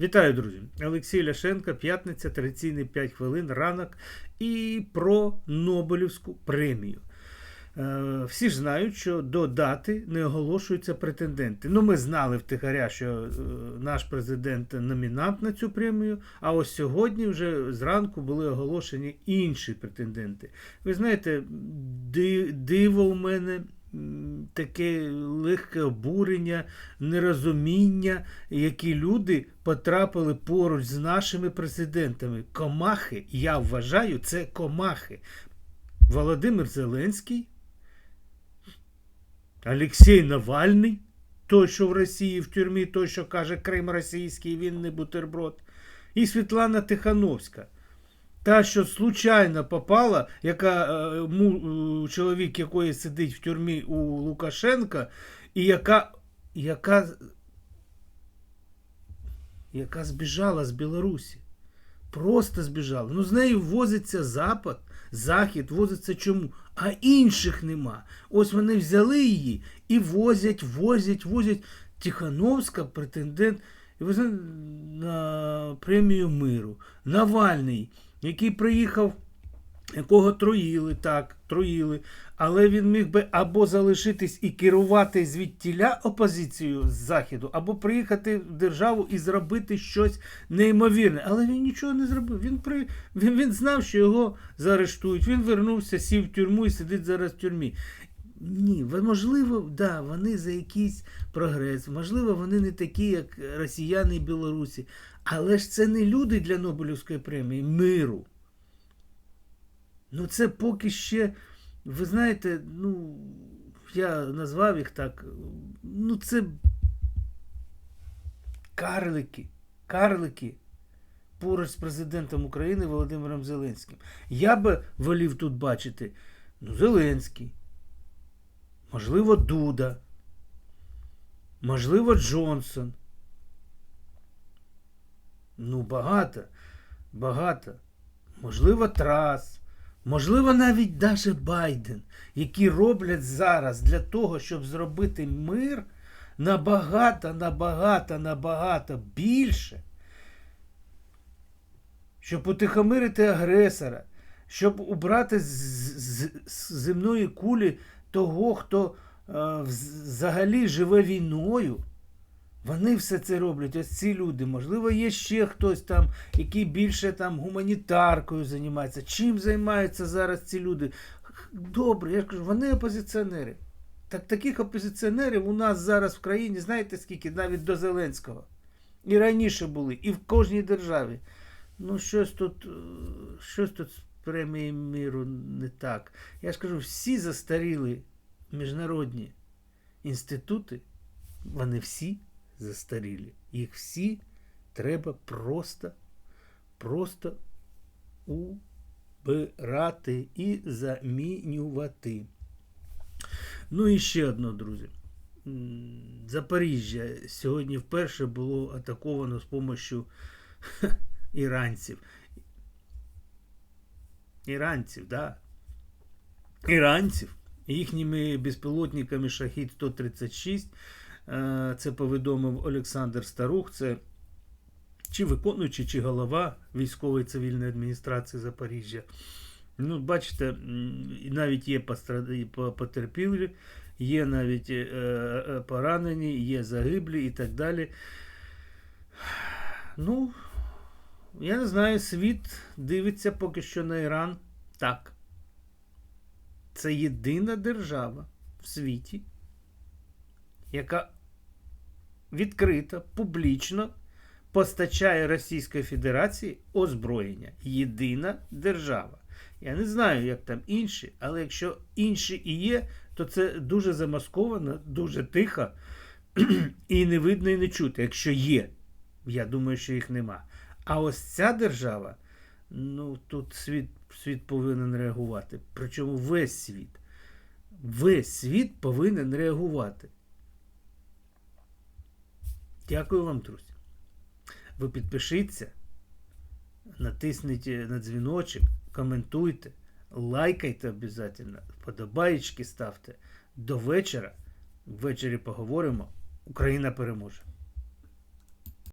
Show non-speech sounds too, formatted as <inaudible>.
Вітаю, друзі! Олексій Ляшенко, п'ятниця, традиційний 5 хвилин, ранок і про Нобелівську премію. Е, Всі ж знають, що до дати не оголошуються претенденти. Ну, ми знали втихаря, що е, наш президент номінант на цю премію, а ось сьогодні вже зранку були оголошені інші претенденти. Ви знаєте, ди- диво у мене таке легке обурення, нерозуміння, які люди потрапили поруч з нашими президентами. Комахи, я вважаю, це комахи. Володимир Зеленський, Олексій Навальний, той, що в Росії в тюрмі, той, що каже Крим російський, він не бутерброд. І Світлана Тихановська. Та, що случайно попала, яка е, му, е, чоловік якої сидить в тюрмі у Лукашенка, і яка, яка, яка збіжала з Білорусі. Просто збіжала. Ну, з нею возиться Запад, Захід, возиться чому? А інших нема. Ось вони взяли її і возять, возять, возять. Тихановська претендент і ви знаєте, на премію миру. Навальний, який приїхав, якого троїли, так, троїли, але він міг би або залишитись і керувати звідтіля опозицією з Заходу, або приїхати в державу і зробити щось неймовірне. Але він нічого не зробив. Він, при... він, він знав, що його заарештують. Він вернувся, сів в тюрму і сидить зараз в тюрмі. Ні, можливо, да, вони за якийсь прогрес, можливо, вони не такі, як росіяни і білорусі. Але ж це не люди для Нобелівської премії миру. Ну, це поки ще, ви знаєте, ну, я назвав їх так. Ну, це карлики. Карлики поруч з президентом України Володимиром Зеленським. Я би волів тут бачити ну, Зеленський, можливо, Дуда, можливо, Джонсон. Ну, багато, багато. Можливо, Трас, можливо, навіть даже Байден, які роблять зараз для того, щоб зробити мир набагато, набагато, набагато більше, щоб утихомирити агресора, щоб убрати з, з, з земної кулі того, хто е, взагалі живе війною. Вони все це роблять, ось ці люди. Можливо, є ще хтось там, який більше там гуманітаркою займається. Чим займаються зараз ці люди? Добре, я ж кажу, вони опозиціонери. Так таких опозиціонерів у нас зараз в країні, знаєте скільки, навіть до Зеленського. І раніше були, і в кожній державі. Ну, щось тут, е, щось тут з премією миру не так. Я ж кажу, всі застаріли міжнародні інститути, вони всі застарілі. Їх всі треба просто, просто убирати і замінювати. Ну і ще одно, друзі. Запоріжжя сьогодні вперше було атаковано з допомогою іранців. <laughs> Іранців, да. Іранців їхніми безпілотниками Шахід 136. Е, Це повідомив Олександр Старух. Це чи виконуючий, чи голова військової цивільної адміністрації Запоріжжя. Ну, бачите, навіть є потерпілі, є навіть е, е, поранені, є загиблі і так далі. Ну, я не знаю, світ дивиться поки що на Іран так. Це єдина держава в світі, яка відкрито, публічно постачає Російської Федерації озброєння. Єдина держава. Я не знаю, як там інші, але якщо інші і є, то це дуже замасковано, дуже тихо <clears throat> і не видно і не чути. Якщо є, я думаю, що їх нема. А ось ця держава, ну тут світ, світ повинен реагувати. Причому весь світ. Весь світ повинен реагувати. Дякую вам, друзі. Ви підпишіться, натисніть на дзвіночок, коментуйте, лайкайте обов'язково, вподобаєчки ставте. До вечора. Ввечері поговоримо. Україна переможе.